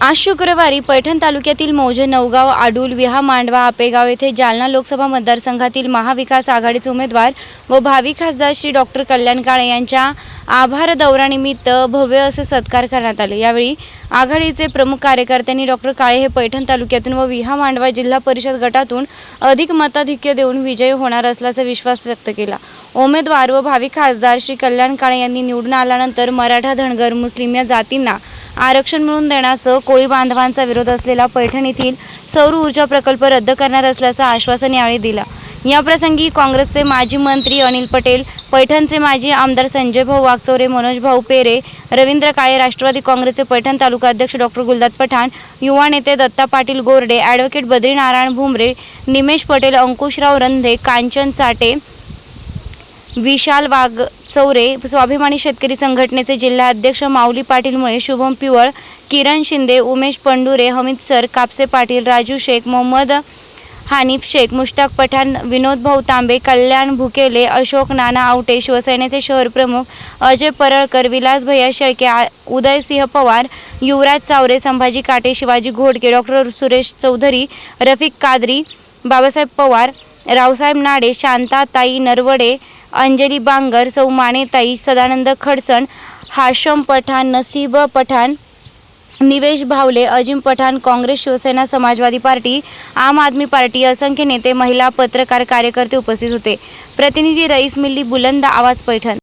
आज शुक्रवारी पैठण तालुक्यातील मौजे नवगाव आडूल विहा मांडवा आपेगाव येथे जालना लोकसभा मतदारसंघातील महाविकास आघाडीचे उमेदवार व भावी खासदार श्री डॉक्टर कल्याण काळे यांच्या आभार दौरानिमित्त भव्य असे सत्कार करण्यात आले. यावेळी आघाडीचे प्रमुख कार्यकर्त्यांनी डॉक्टर काळे हे पैठण तालुक्यातून व विहा मांडवा जिल्हा परिषद गटातून अधिक मताधिक्य देऊन विजयी होणार असल्याचा विश्वास व्यक्त केला. उमेदवार व भावी खासदार श्री कल्याण काळे यांनी निवडून आल्यानंतर मराठा धनगर मुस्लिम या जातींना आरक्षण मिळवून देण्याचं कोळी बांधवांचा विरोध असलेला पैठण येथील सौर ऊर्जा प्रकल्प रद्द करणार असल्याचं आश्वासन यावेळी दिला. याप्रसंगी काँग्रेसचे माजी मंत्री अनिल पटेल पैठणचे माजी आमदार संजय भाऊ वागचौरे मनोज भाऊ पेरे रवींद्र काळे राष्ट्रवादी काँग्रेसचे पैठण तालुका अध्यक्ष डॉक्टर गुलदात पठाण युवा नेते दत्ता पाटील गोरडे ॲडव्होकेट बद्रीनारायण भुमरे निमेश पटेल अंकुशराव रंधे कांचन चाटे विशाल वाघ चौरे स्वाभिमानी शेतकरी संघटनेचे जिल्हा अध्यक्ष माऊली पाटील मुळे शुभम पिवळ किरण शिंदे उमेश पंडुरे हमीद सर कापसे पाटील राजू शेख मोहम्मद हानिफ शेख मुश्ताक पठाण विनोद भाऊ तांबे कल्याण भुकेले अशोक नाना आवटे शिवसेनेचे शहर प्रमुख अजय परळकर विलास भैया शेळके आ- उदयसिंह पवार युवराज चावरे संभाजी काटे शिवाजी घोडके डॉक्टर सुरेश चौधरी रफिक कादरी बाबासाहेब पवार रावसाहेब नाडे शांताताई नरवडे अंजली बांगर सौ मानेताई सदानंद खडसण हाशम पठाण नसीब पठाण निवेश भावले अजिम पठाण काँग्रेस शिवसेना समाजवादी पार्टी आम आदमी पार्टी असंख्य नेते महिला पत्रकार कार्यकर्ते उपस्थित होते. प्रतिनिधी रईस मिल्ली बुलंद आवाज पैठण.